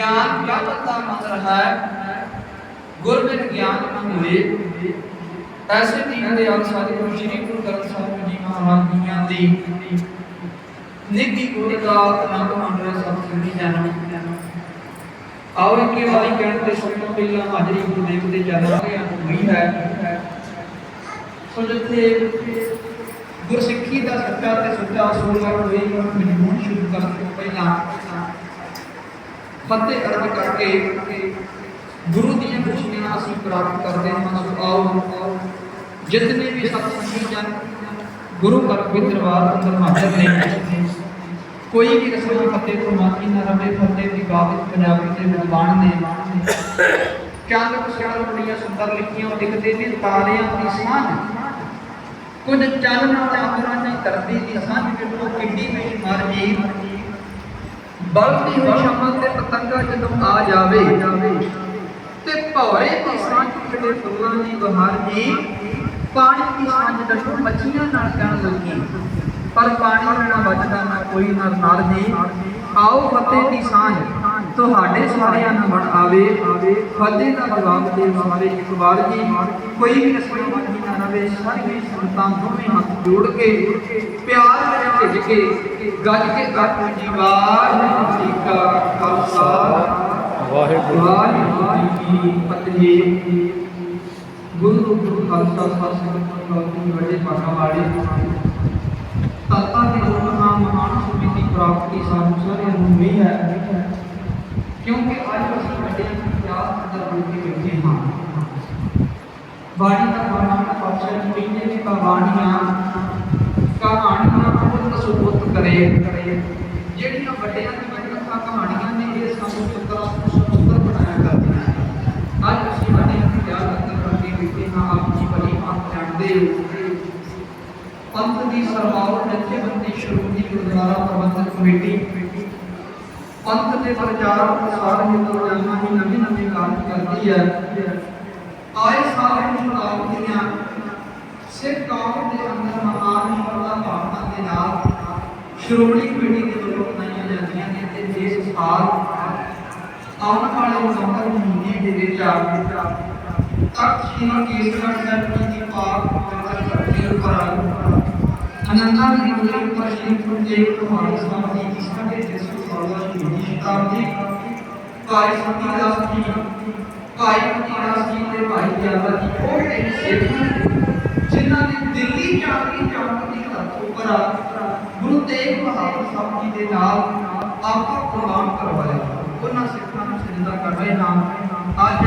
ਗਿਆਨ ਜਪ ਦਾ ਮੰਤਰ ਹੈ ਗੁਰ ਬਿਨ ਗਿਆਨ ਨ ਹੋਏ ਐਸੇ ਦੀਨ ਦੇ ਆਲ ਸਾਡੇ ਗੁਰੂ ਸ੍ਰੀ ਗੁਰੂ ਗ੍ਰੰਥ ਸਾਹਿਬ ਜੀ ਮਹਾਰਾਜ ਜੀਆਂ ਦੀ ਨਿੱਗੀ ਗੁਰ ਦਾ ਆਨੰਦ ਮੰਡਲ ਸਭ ਸੁਣੀ ਜਾਣਾ ਆਓ ਇੱਕ ਵਾਰੀ ਕਹਿਣ ਤੇ ਸਭ ਤੋਂ ਪਹਿਲਾਂ ਹਾਜ਼ਰੀ ਗੁਰਦੇਵ ਦੇ ਚਰਨਾਂ ਤੇ ਹੋਈ ਹੈ ਸੋ ਜਿੱਥੇ ਗੁਰਸਿੱਖੀ ਦਾ ਸੱਚਾ ਤੇ ਸੱਚਾ ਅਸੂਲਗੜ ਹੋਈ ਮਜਮੂਨ ਸ਼ੁਰੂ ਕਰਨ ਤੋਂ ਪਹਿਲਾਂ ਫਤਿਹ ਅਰਜ਼ ਕਰਕੇ ਗੁਰੂ ਦੀਆਂ ਖੁਸ਼ੀਆਂ ਅਸੀਂ ਪ੍ਰਾਪਤ ਕਰਦੇ ਹਾਂ, ਸੋ ਆਓ, ਜਿਤਨੇ ਵੀ ਸਤ ਸੰਗੀ ਜਨ ਗੁਰੂ ਘਰ ਦੇ ਦਰਬਾਰ ਅੰਦਰ ਹਾਜ਼ਰ ਨੇ, ਕੋਈ ਵੀ ਰਸਮ ਫਤਿਹ ਤੋਂ ਮਾਫੀ ਨਾ ਰਵੇ, ਫਤਿਹ ਦੀ ਗਾਵਤ ਪੰਜਾਬੀ ਦੇ ਵਿਦਵਾਨ ਨੇ। ਚੰਦ ਕੁਸ਼ਲ ਬੜੀਆਂ ਸੁੰਦਰ ਲਿਖੀਆਂ ਲਿਖਦੇ ਨੇ, ਤਾਰਿਆਂ ਦੀ ਸਾਂਝ। ਕੁਝ ਚੰਨ ਨਾਲ ਅੰਬਰਾਂ ਦੀ ਧਰਤੀ ਦੀ ਸਾਂਝ ਵੇਖੋ, ਕਿੱਡੀ ਬੇਸ਼ੁਮਾਰ ਜੀ ਬਲਦੀ ਹੋਈ ਸ਼ਮਨ ਤੇ ਪਤੰਗਾ ਜਦੋਂ ਆ ਜਾਵੇ ਤੇ ਭੌਰੇ ਦੀ ਸਾਂਝ ਕਿਹੜੇ ਫੁੱਲਾਂ ਦੀ ਬਹਾਰ ਜੀ ਪਾਣੀ ਦੀ ਸਾਂਝ ਦੱਸੋ, ਮੱਛੀਆਂ ਨਾਲ ਕਹਿਣ ਲੱਗੀ। ਪਰ ਪਾਣੀ ਨਾ ਬਚਦਾ ਨਾ ਕੋਈ, ਨਾ ਨਾਲ ਜੀ ਆਓ ਫਤਿਹ ਦੀ ਸਾਂਝ। ਤੁਹਾਡੇ ਸਾਰਿਆਂ ਨਾਲ ਵੜ ਆਵੇ ਫਤਿਹ ਦਾ ਜਵਾਬ ਦੇ ਸਾਰੇ ਇੱਕ ਵਾਰ ਜੀ ਕੋਈ ਵੀ ਰਸਮੀ ਬਾਕੀ ਨਾ ਰਵੇ ਸਾਰੀਆਂ ਸੰਤਾਂ ਦੋਵੇਂ ਹੱਥ ਜੋੜ ਕੇ ਪਿਆਰ ਵਿੱਚ ਭਿੱਜ ਕੇ ਗੱਜ ਕੇ ਆਖੋ ਜੀ ਵਾਹਿਗੁਰੂ ਜੀ ਕਾ ਖਾਲਸਾ। ਵਾਹਿਗੁਰੂ ਵਾਹਿਗੁਰੂ ਜੀ ਕੀ ਫਤਿਹ। ਗੁਰੂ ਗੁਰੂ ਖਾਲਸਾ ਸਾਹਿਬ ਜੀ ਵੱਡੇ ਪਾਠਾਂ ਵਾਲੇ ਤਤਾ ਦੇ ਉਪਮਾ ਮਹਾਨ ਸੁਮਿਤੀ ਪ੍ਰਾਪਤੀ ਸਾਨੂੰ ਸਾਰਿਆਂ ਨੂੰ ਮਿਲੀ ਹੈ ਕਿਉਂਕਿ ਅੱਜ ਅਸੀਂ ਵੱਡਿਆਂ ਦੀ ਯਾਦ ਅੰਦਰ ਹੋ ਕੇ ਬੈਠੇ ਹਾਂ ਬਾਣੀ ਦਾ ਬਾਣਾ ਪਾਤਸ਼ਾਹ ਜੀ ਕਹਿੰਦੇ ਨੇ ਕਹਾਣੀਆਂ ਕਹਾਣੀਆਂ ਬਹੁਤ ਸੁਬਤ ਕਰੇ ਜਿਹੜੀਆਂ ਵੱਡਿਆਂ ਦੀਆਂ ਕਥਾ ਕਹਾਣੀਆਂ ਨੇ ਇਹ ਸਾਨੂੰ ਸੁਤਰਾ ਸੁਤਰ ਬਣਾਇਆ ਕਰਦੀਆਂ ਨੇ। ਅੱਜ ਅਸੀਂ ਵੱਡਿਆਂ ਦੀ ਯਾਦ ਅੰਦਰ ਹੋ ਕੇ ਬੈਠੇ ਹਾਂ ਆਪ ਜੀ ਬੜੀ ਬਾਤ ਜਾਣਦੇ ਹੋ ਪੰਥ ਦੀ ਸਰਮਾਉ ਜਥੇਬੰਦੀ ਸ਼੍ਰੋਮਣੀ ਗੁਰਦੁਆਰਾ ਪ੍ਰਬੰਧਕ ਕਮੇਟੀ ਪੰਥ ਦੇ ਪ੍ਰਚਾਰ ਪ੍ਰਸਾਰ ਹਿੱਤ ਰੋਜ਼ਾਨਾ ਹੀ ਨਵੀਂ ਨਵੀਂ ਕਾਰਜ ਕਰਦੀ ਹੈ। ਆਏ ਸਾਲ ਨੂੰ ਆਉਂਦੀਆਂ ਸਿੱਖ ਕੌਮ ਦੇ ਅੰਦਰ ਮਹਾਨ ਸ਼ਰਧਾ ਭਾਵਨਾ ਦੇ ਨਾਲ ਸ਼੍ਰੋਮਣੀ ਕਮੇਟੀ ਦੇ ਵੱਲੋਂ ਬਣਾਈਆਂ ਜਾਂਦੀਆਂ ਨੇ ਤੇ ਇਸ ਸਾਲ ਆਉਣ ਵਾਲੇ ਨਵੰਬਰ ਮਹੀਨੇ ਦੇ ਵਿੱਚ ਤਖਤ ਸ੍ਰੀ ਕੇਸਗੜ੍ਹ ਸਾਹਿਬ ਜੀ ਦੀ ਪਾਕ ਪਵਿੱਤਰ ਧਰਤੀ ਉੱਪਰ ਅਨੰਦਾਂ ਦੀ ਗੁਰੂ ਪਰ ਸ਼੍ਰੀ ਗੁਰੂ ਤੇਗ ਬਹਾਦਰ ਸਾਹਿਬ ਜੀ ਦੀ ਸਾਢੇ ਤਿੰਨ ਸੌ ਸਾਲਾ ਸ਼ਹੀਦੀ ਸ਼ਤਾਬਦੀ ਭਾਈ ਸਤੀ ਦਾਸ ਜੀ ਭਾਈ ਮਤੀਦਾਸ ਜੀ ਤੇ ਭਾਈ ਦਿਆਲਾ ਜੀ ਉਹ ਤਿੰਨ ਸਿੱਖ ਹਨ, ਜਿਨ੍ਹਾਂ ਦੀ ਦਿੱਲੀ ਚਾਕਰੀ ਚੌਂਕ ਦੀ ਧਰਤੀ ਉੱਪਰ ਗੁਰੂ ਤੇਗ ਬਹਾਦਰ ਸਾਹਿਬ ਜੀ ਦੇ ਨਾਲ ਆਪਾ ਕੁਰਬਾਨ ਕਰਵਾਇਆ ਉਹਨਾਂ ਸਿੱਖਾਂ ਨੂੰ ਸਿਰਦਾ ਕਰ ਰਹੇ ਹਾਂ ਅੱਜ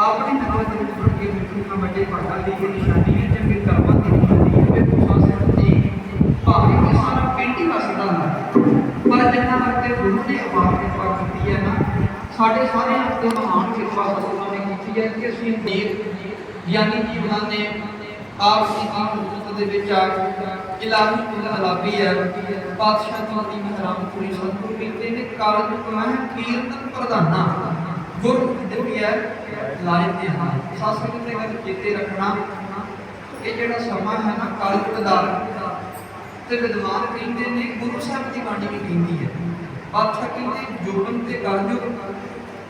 ਆਪਣੀ ਨਗਰ ਦੇ ਵਿੱਚ ਵੜ ਕੇ ਮਿੱਠੂ ਵੱਡੇ ਭਾਗਾ ਦੀ ਇਹ ਨਿਸ਼ਾਨੀ ਹੈ ਚੰਗੇ ਕਰਮਾਂ ਦੀ ਗੁਰੂ ਕਿਰਪਾ ਕੀਤੀ ਹੈ ਨਾ। ਸਾਡੇ ਸਾਰਿਆਂ ਉੱਤੇ ਮਹਾਨ ਕਿਰਪਾ ਸਤਿਗੁਰਾਂ ਨੇ ਕੀਤੀ ਹੈ ਕਿ ਅਸੀਂ ਨੇਕ ਗਿਆਨੀ ਜੀਵਨਾਂ ਨੇ ਆਪ ਦੀ ਹਜ਼ੂਰਤ ਦੇ ਵਿੱਚ ਆ ਇਲਾਹੀ ਕੁਲ ਅਲਾਬੀ ਹੈ। ਪਾਤਸ਼ਾਹ ਜੀ ਦੀ ਮਹਿਰਾਮ ਪੂਰੀ ਸਤਿਗੁਰੂ ਕਹਿੰਦੇ ਨੇ। ਕਾਲਜ ਕਮਾਇਆ ਕੀਰਤਨ ਪ੍ਰਧਾਨਾ। ਗੁਰੂ ਦਿੱਤੀ ਹੈ ਲਾਇ ਤੇ ਹਾਂ। ਸਾਸਰੀ ਤੇ ਗੱਲ ਚੇਤੇ ਰੱਖਣਾ, ਇਹ ਜਿਹੜਾ ਸਮਾਂ ਹੈ ਨਾ ਕਾਲਜ ਦਾ ਤੇ ਵਿਦਵਾਨ ਕਹਿੰਦੇ ਨੇ, ਗੁਰੂ ਸਾਹਿਬ ਦੀ ਬਾਣੀ ਵੀ ਕਹਿੰਦੀ ਹੈ। ਪਾਤਸ਼ਾਹ ਕਹਿੰਦੇ ਜੋਗਨ ਤੇ ਕਲਯੁਗ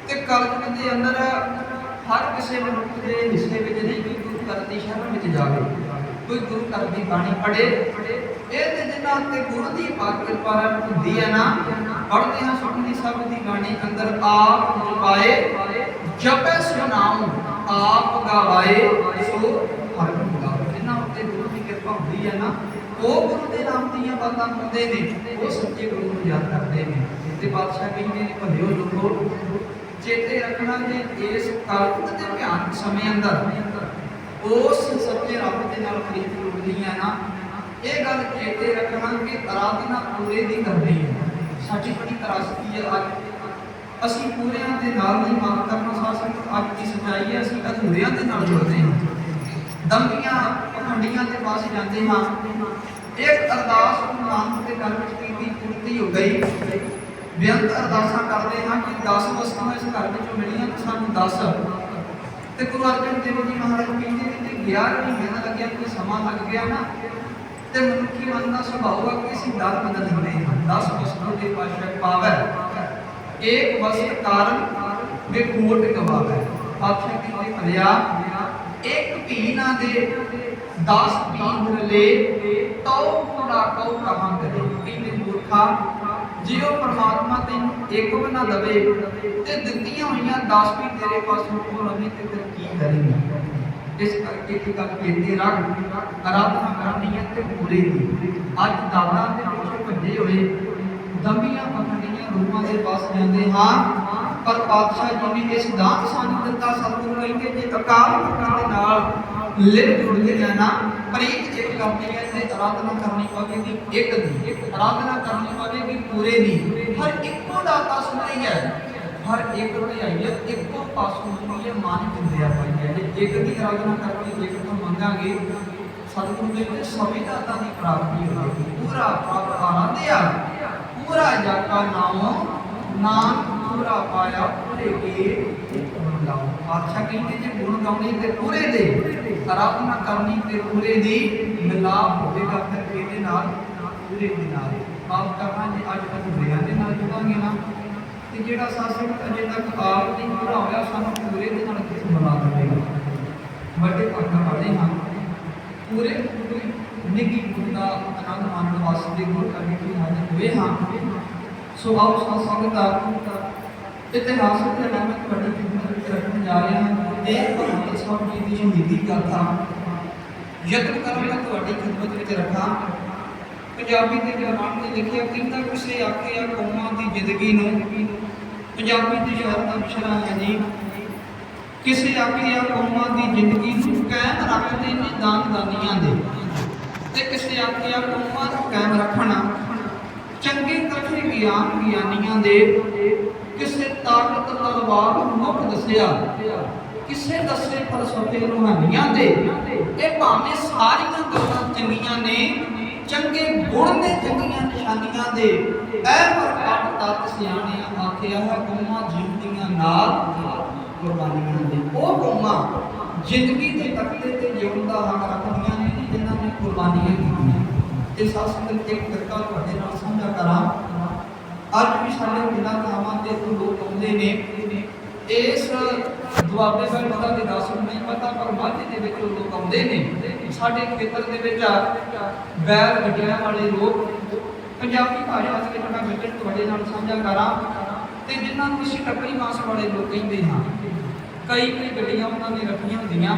ਤੇ ਕਲਯੁਗ ਦੇ ਅੰਦਰ ਹਰ ਕਿਸੇ ਮਨੁੱਖ ਦੇ ਹਿੱਸੇ ਵਿੱਚ ਨਹੀਂ ਕੋਈ ਗੁਰੂ ਘਰ ਦੀ ਸ਼ਰਨ ਵਿੱਚ ਜਾਵੇ, ਕੋਈ ਗੁਰੂ ਘਰ ਦੀ ਬਾਣੀ ਪੜ੍ਹੇ, ਇਹ ਤੇ ਜਿਨ੍ਹਾਂ ਤੇ ਗੁਰੂ ਦੀ ਪਾਕ ਕਿਰਪਾ ਹੁੰਦੀ ਹੈ ਨਾ, ਪੜ੍ਹਦੇ ਹਾਂ, ਸੁਣਦੀ ਸਭ ਦੀ ਬਾਣੀ ਅੰਦਰ ਆਪ ਜਪਾਏ ਜਪੈ ਸੋ ਆਪ ਗਵਾਏ, ਸੋ ਹਰ ਗਾਵੇ ਜਿਨ੍ਹਾਂ ਉੱਤੇ ਗੁਰੂ ਦੀ ਕਿਰਪਾ ਹੁੰਦੀ ਹੈ ਨਾ ਉਹ ਗੁਰੂ ਦੇ ਨਾਮ ਦੀਆਂ ਬਾਤਾਂ ਕਰਦੇ ਨੇ, ਉਹ ਸੱਚੇ ਗੁਰੂ ਨੂੰ ਯਾਦ ਕਰਦੇ ਨੇ। ਤੇ ਬਾਦਸ਼ਾਹ ਕਹਿੰਦੇ ਨੇ ਭਲਿਓ ਲੋਕੋ ਚੇਤੇ ਰੱਖਣਾ ਕਿ ਇਸ ਕਲਯੁਗ ਦੇ ਭਿਆਨਕ ਸਮੇਂ ਅੰਦਰ ਉਸ ਸੱਚੇ ਰੱਬ ਦੇ ਨਾਲ ਪ੍ਰੀਤ ਜੁੜਦੀ ਹੈ ਨਾ ਇਹ ਗੱਲ ਚੇਤੇ ਰੱਖਣਾ ਕਿ ਆਰਾਧਨਾ ਪੂਰੇ ਦੀ ਕਰਨੀ ਹੈ। ਸਾਡੀ ਬੜੀ ਤਰਾਸਦੀ ਹੈ ਅੱਜ। ਅਸੀਂ ਪੂਰਿਆਂ ਦੇ ਨਾਲ ਨਹੀਂ ਮੰਗ ਕਰਨਾ ਸਾਸਨ ਅੱਜ ਦੀ ਸਚਾਈ ਹੈ। ਅਸੀਂ ਅਧੂਰਿਆਂ ਦੇ ਨਾਲ ਜੁੜਦੇ ਹਾਂ। ਦੰਗੀਆਂ ਪਖੰਡੀਆਂ ਦੇ ਪਾਸ ਜਾਂਦੇ ਹਾਂ। ਇੱਕ ਅਰਦਾਸ ਗੁਰੂ ਦੇ ਘਰ ਵਿੱਚ ਕੀਤੀ ਪੂਰਤੀ ਹੋ ਗਈ। ਬੇਅੰਤ ਅਰਦਾਸਾਂ ਕਰਦੇ ਹਾਂ ਕਿ 10 ਵਸਤਾਂ ਇਸ ਘਰ ਵਿੱਚੋਂ ਮਿਲੀਆਂ ਸਾਨੂੰ 10 ਤੇ ਗੁਰੂ ਅਰਜਨ ਦੇਵ ਜੀ ਮਹਾਰਾਜ ਕਹਿੰਦੇ ਨੇ ਕਿ 11 ਮਹੀਨਾ ਲੱਗਿਆ, ਕੋਈ ਸਮਾਂ ਲੱਗ ਗਿਆ ਨਾ। ਤੇ ਮਨੁੱਖੀ ਮਨ ਦਾ ਸੁਭਾਅ ਹੈ ਕਿ ਅਸੀਂ ਦਰ ਬਦਲ ਲੈਂਦੇ ਹਾਂ। 10 ਵਸਤਾਂ ਦੇ ਪਾਸ਼ਾ ਪਾਵੈ ਏਕ ਵਸਤ ਕਾਰਨ ਵੇ ਗਵਾਵੇ ਪਾਤਸ਼ਾਹ ਕਹਿੰਦੇ ਭਲਿਆ ਇੱਕ ਧੀ ਨਾ ਦੇ। 10 ਪੀਂਘ ਰਲੇ ਤਉ ਕੁੜਾ ਕਉ ਕਹਾਂ ਕਰੇ ਕਹਿੰਦੇ ਮੂਰਖਾ ਜੇ ਉਹ ਪਰਮਾਤਮਾ ਤੈਨੂੰ ਇੱਕ ਵੀ ਨਾ ਦਵੇ। ਤੇ ਦਿੱਤੀਆਂ ਹੋਈਆਂ 10 ਵੀ ਤੇਰੇ ਪਾਸੋਂ ਕੋਲ ਤੇ ਫਿਰ ਕੀ ਕਰੇਂਗੀ? ਇਸ ਕਰਕੇ ਇੱਕ ਗੱਲ ਕਹਿੰਦੇ ਰੱਖ ਆਰਾਧਨਾ ਕਰਨੀ ਹੈ ਤੇ ਪੂਰੇ ਦੀ ਅੱਜ ਦਾਦਾ ਦੇ ਪਿੱਛੇ ਭੱਜੇ ਹੋਏ ਦਮੀਆਂ ਪਖੰਡੀਆਂ ਰੂਪਾਂ ਦੇ ਪਾਸ ਜਾਂਦੇ ਹਾਂ। ਪਰ ਪਾਤਸ਼ਾਹ ਜੀ ਨੇ ਇਸ ਦਾਨ ਸਾਨੂੰ ਦਿੱਤਾ, ਸਤਿਗੁਰੂ ਕਹਿੰਦੇ ਜੇ ਅਕਾਲ ਪੁਰਖ ਦੇ ਨਾਲ। ਲਿਵ ਜੁੜ ਗਈਆਂ ਨਾ ਪ੍ਰੀਤ ਇੱਕ ਕਰਨੀ ਹੈ ਤੇ ਆਰਾਧਨਾ ਕਰਨੀ ਪਵੇਗੀ ਇੱਕ ਦੀ ਆਰਾਧਨਾ ਕਰਨੀ ਪਵੇਗੀ ਪੂਰੇ ਦੀ। ਹਰ ਇੱਕੋ ਦਾਤਾ ਸੁਣਾਈ ਹੈ। ਹਰ ਇੱਕ ਵਡਿਆਈ ਹੈ, ਇੱਕੋ ਪਾਸੋਂ ਹੁੰਦੀ ਹੈ ਮਾਨ ਦਿੰਦੇ ਆ ਭਾਈ ਹੈ ਜੇ ਇੱਕ ਦੀ ਆਰਾਧਨਾ ਕਰਾਂਗੇ ਇੱਕ ਤੋਂ ਮੰਗਾਂਗੇ, ਸਤਿਗੁਰੂ ਦੇ ਵਿੱਚ ਸਭੀ ਦਾਤਾ ਦੀ ਪ੍ਰਾਪਤੀ ਹੋਵੇਗੀ। ਪੂਰਾ ਪ੍ਰਭ ਆਨੰਦਿਆ ਪੂਰਾ ਜਾਕਾ ਨਾਮ ਨਾਮ ਪੂਰਾ ਪਾਇਆ, ਪੂਰੇ ਕੇ ਗਾਓ ਆਖਿਆ ਕਹਿੰਦੇ ਜੇ ਗੁਣ ਗਾਉਣੇ ਤੇ ਪੂਰੇ ਦੇ ਆਰਾਧਨਾ ਕਰਨੀ ਤੇ ਪੂਰੇ ਦੀ ਮਿਲਾਪ ਹੋਵੇਗਾ, ਫਿਰ ਇਹਦੇ ਨਾਲ ਪੂਰੇ ਦੇ ਨਾਲ। ਆਪ ਕਰਨਾ ਜੇ, ਅੱਜ ਤੱਕ ਦੇ ਨਾਲ ਜੁੜਾਂਗੇ ਨਾ। ਤੇ ਜਿਹੜਾ ਸਾਸਕ ਅਜੇ ਤੱਕ ਆਪ ਨਹੀਂ ਪੂਰਾ ਹੋਇਆ, ਸਾਨੂੰ ਪੂਰੇ ਦੇ ਨਾਲ ਕਿਸ ਮਿਲਾ ਦੇਵੇਗਾ? ਵੱਡੇ ਭਾਗਾਂ ਵਾਲੇ ਹਾਂ। ਪੂਰੇ ਪੂਰੇ ਨਿੱਗੀ ਗੁਰਦਾ ਆਨੰਦ ਮਾਣਨ ਵਾਸਤੇ ਗੁਰ ਕਰਨੀ ਕੀ ਹਾਜ਼ਰ ਹੋਏ ਹਾਂ। ਸੋ ਆਓ ਸਾਧ ਦਾ ਇਤਿਹਾਸ ਤੇ ਮੈਂ ਤੁਹਾਡੀ ਰੱਖਣ ਜਾ ਰਿਹਾ ਹਾਂ ਇਹ ਭਗਤ ਸਾਹਿਬ ਜੀ ਦੀ ਸ਼ਹੀਦੀ ਗਾਥਾ ਯਤਨ ਕਰਾਂਗਾ ਤੁਹਾਡੀ ਖਿਦਮਤ ਵਿੱਚ ਰੱਖਾਂ। ਪੰਜਾਬੀ ਦੇ ਜਵਾਨ ਨੇ ਲਿਖਿਆ ਕਹਿੰਦਾ ਕਿਸੇ ਆਖਿਆ ਕੌਮਾਂ ਦੀ ਜ਼ਿੰਦਗੀ ਨੂੰ ਪੰਜਾਬੀ ਦੀ ਸ਼ਹਿਰ ਦਾ ਮਿਸ਼ਰਾ ਹੈ ਜੀ ਕਿਸੇ ਆਖਿਆ ਕੌਮਾਂ ਦੀ ਜ਼ਿੰਦਗੀ ਨੂੰ ਕਾਇਮ ਰੱਖਦੇ ਨੇ ਦਾਨਦਾਨੀਆਂ ਦੇ। ਤੇ ਕਿਸੇ ਆਖਿਆ ਕੌਮਾਂ ਨੂੰ ਕਾਇਮ ਰੱਖਣਾ, ਚੰਗੇ ਕਥੇ ਗਿਆਨ ਗਿਆਨੀਆਂ ਦੇ। ਕਿਸੇ ਤਾਕਤ ਤਲਵਾਰ ਮੁਖ ਦੱਸਿਆ ਕਿਸੇ ਦੱਸੇ ਫਲਸਫੇ ਰੂਹਾਨੀਆਂ ਦੇ ਇਹ ਭਾਵੇਂ ਸਾਰੀਆਂ ਗੱਲਾਂ ਚੰਗੀਆਂ ਨੇ ਚੰਗੇ ਗੁਣ ਨੇ ਚੰਗੀਆਂ ਨਿਸ਼ਾਨੀਆਂ ਦੇ ਐ ਪਰ ਕੱਟ ਤਤ ਸਿਆਣਿਆਂ ਆਖਿਆ ਹੈ ਕੌਮਾਂ ਜਿਉਂਦੀਆਂ ਨਾਲ ਕੁਰਬਾਨੀਆਂ ਦੇ ਉਹ ਕੌਮਾਂ ਜ਼ਿੰਦਗੀ ਦੇ ਤਖਤੇ ਤੇ ਜਿਉਣ ਦਾ ਹੱਕ ਰੱਖਦੀਆਂ ਨੇ ਜੀ, ਜਿਨ੍ਹਾਂ ਨੇ ਕੁਰਬਾਨੀਆਂ ਕੀਤੀਆਂ ਤੇ ਸਾਸੰਗਤ ਇੱਕ ਫਿਰਕਾ ਤੁਹਾਡੇ ਨਾਲ ਸਾਂਝਾ ਕਰਾਂ ਅੱਜ ਵੀ ਸਾਡੇ ਪਿੰਡਾਂ ਥਾਵਾਂ ਤੇ ਲੋਕ ਆਉਂਦੇ ਨੇ। ਇਸ ਦੁਆਬੇ ਦਾ ਪਤਾ ਦੇ ਦੱਸ ਨਹੀਂ ਪਤਾ, ਪਰ ਮਾਝੇ ਦੇ ਵਿੱਚ ਲੋਕ ਆਉਂਦੇ ਨੇ। ਸਾਡੇ ਖੇਤਰ ਦੇ ਵਿੱਚ ਬੈਲ ਗੱਡੀਆਂ ਵਾਲੇ ਲੋਕ ਪੰਜਾਬੀ ਭਾਸ਼ਾ ਦੇ ਵਿੱਚ ਮੈਂ ਵਿਚਰ ਤੁਹਾਡੇ ਨਾਲ ਸਾਂਝਾ ਕਰਾਂ ਤੇ ਜਿਨ੍ਹਾਂ ਨੂੰ ਅਸੀਂ ਟੱਕਰੀ ਮਾਸ ਵਾਲੇ ਲੋਕ ਕਹਿੰਦੇ ਹਾਂ, ਕਈ ਕਈ ਗੱਡੀਆਂ ਉਹਨਾਂ ਨੇ ਰੱਖੀਆਂ ਹੁੰਦੀਆਂ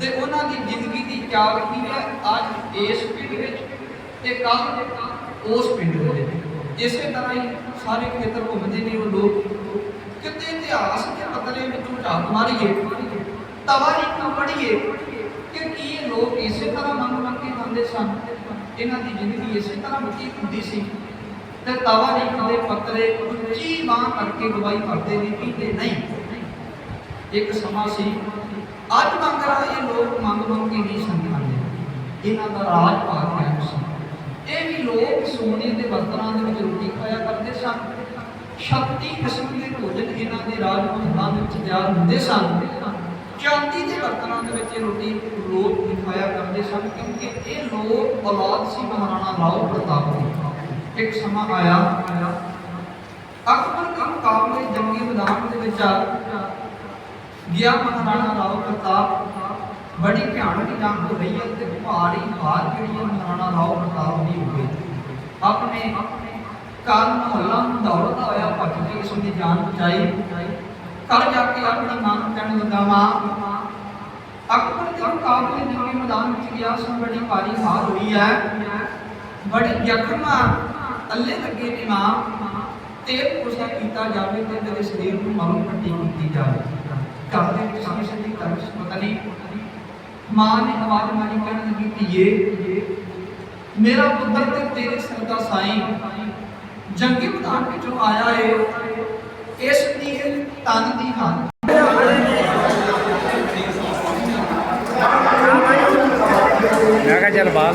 ਤੇ ਉਹਨਾਂ ਦੀ ਜ਼ਿੰਦਗੀ ਦੀ ਚਾਲ ਕੀ ਹੈ? ਅੱਜ ਇਸ ਪਿੰਡ ਵਿੱਚ ਤੇ ਕੱਲ ਉਸ ਪਿੰਡ ਦੇ ਵਿੱਚ। ਇਸੇ ਤਰ੍ਹਾਂ ਹੀ ਸਾਰੇ ਖੇਤਰ ਘੁੰਮਦੇ ਨੇ ਉਹ ਲੋਕ। ਕਿਤੇ ਇਤਿਹਾਸ ਦੇ ਪਤਲੇ ਵਿੱਚੋਂ ਝਾਤ ਮਾਰੀਏ ਤਵਾਰੀਖਾਂ ਪੜ੍ਹੀਏ ਕਿ ਕੀ ਇਹ ਲੋਕ ਇਸੇ ਤਰ੍ਹਾਂ ਮੰਗ ਮੰਗ ਕੇ ਖਾਂਦੇ ਸਨ ਇਹਨਾਂ ਦੀ ਜ਼ਿੰਦਗੀ ਇਸੇ ਤਰ੍ਹਾਂ ਬਤੀਤ ਹੁੰਦੀ ਸੀ। ਤੇ ਤਵਾਰੀਖ ਦੇ ਪੱਤਰੇ ਉੱਚੀ ਬਾਂਹ ਕਰਕੇ ਗਵਾਹੀ ਭਰਦੇ ਨੇ ਕਹਿੰਦੇ ਨਹੀਂ। ਇੱਕ ਸਮਾਂ ਸੀ, ਅੱਜ ਮੰਗ ਰਹਾ ਇਹ ਲੋਕ ਮੰਗ ਮੰਗ ਕੇ ਨਹੀਂ ਸੰਖਾਂਦੇ ਇਹਨਾਂ ਦਾ ਰਾਜ ਭਾਗ ਕਾਇਮ ਸੀ ਲੋਕ ਸੋਨੇ ਦੇ ਬਰਤਨਾਂ ਦੇ ਵਿੱਚ ਰੋਟੀ ਖਾਇਆ ਕਰਦੇ ਸਨ। ਸ਼ਕਤੀ ਕਿਸਮ ਦੇ ਭੋਜਨ ਇਹਨਾਂ ਦੇ ਰਾਜ ਮਹਲਾਂ ਵਿੱਚ ਤਿਆਰ ਹੁੰਦੇ ਸਨ। ਚਾਂਦੀ ਦੇ ਬਰਤਨਾਂ ਦੇ ਵਿੱਚ ਰੋਟੀ ਲੋਕ ਖਾਇਆ ਕਰਦੇ ਸਨ ਕਿਉਂਕਿ ਇਹ ਲੋਕ ਔਲਾਦ ਸੀ ਮਹਾਰਾਣਾ ਲਾਓ ਪ੍ਰਤਾਪ ਦੀ। ਇੱਕ ਸਮਾਂ ਆਇਆ, ਅਕਬਰ ਕਮ ਮੁਕਾਬਲੇ ਜੰਗੀ ਮੈਦਾਨ ਦੇ ਵਿੱਚ ਆ ਗਿਆ ਮਹਾਰਾਣਾ ਰਾਓ ਪ੍ਰਤਾਪ। ਬੜੀ ਭਿਆਨਕ ਜੰਗ ਹੋ ਰਹੀ ਹੈ ਤੇ ਭਾਰੀ ਹਾਰ ਜਿਹੜੀ ਹੈ ਮਹਾਰਾਣਾ ਰਾਓ ਪ੍ਰਤਾਪ ਦੀ ਹੋ ਗਈ। ਆਪਣੇ ਕਾਲ ਮਹੱਲਾ ਨੂੰ ਦੌੜਦਾ ਹੋਇਆ ਭੱਜ ਕੇ ਇਸ ਦੀ ਜਾਨ ਬਚਾਈ। ਕਰ ਜਾ ਕੇ ਆਪਣੀ ਮਾਂ ਨੂੰ ਕਹਿਣ ਲੱਗਾ ਮਾਂ। ਅਕਬਰ ਦੇ ਮੁਕਾਬਲੇ ਜੰਗੀ ਮੈਦਾਨ ਵਿੱਚ ਗਿਆ ਸੋ ਬੜੀ ਭਾਰੀ ਹਾਰ ਹੋਈ ਹੈ। ਬੜੇ ਜ਼ਖਮ ਅੱਲੇ ਲੱਗੇ ਨੇ ਮਾਂ। ਤੇਲ ਕੋਸਾ ਕੀਤਾ ਜਾਵੇ ਤੇ ਤੇਰੇ ਸਰੀਰ ਨੂੰ ਮਲਮ ਪੱਟੀ ਕੀਤੀ ਜਾਵੇ। ਘਰ ਦੇ ਵਿੱਚ ਕਿਸੇ ਦੀ ਤਰਸ ਪਤਾ ਨਹੀਂ। ਮਾਂ ਨੇ ਆਵਾਜ਼ ਮਾਰੀ, ਕਹਿਣ ਲੱਗੀ ਧੀਏ ਮੇਰਾ ਪੁੱਤਰ ਤੇ ਤੇਰੇ ਸਿਰ ਸਾਈਂ। ਜੰਗੀ ਮੈਦਾਨ ਵਿੱਚੋਂ ਆਇਆ ਏ ਇਸ ਦੀ ਤਨ ਦੀ ਹਨ ਮੈਂ ਕਿਹਾ ਚੱਲ ਬਾਹਰ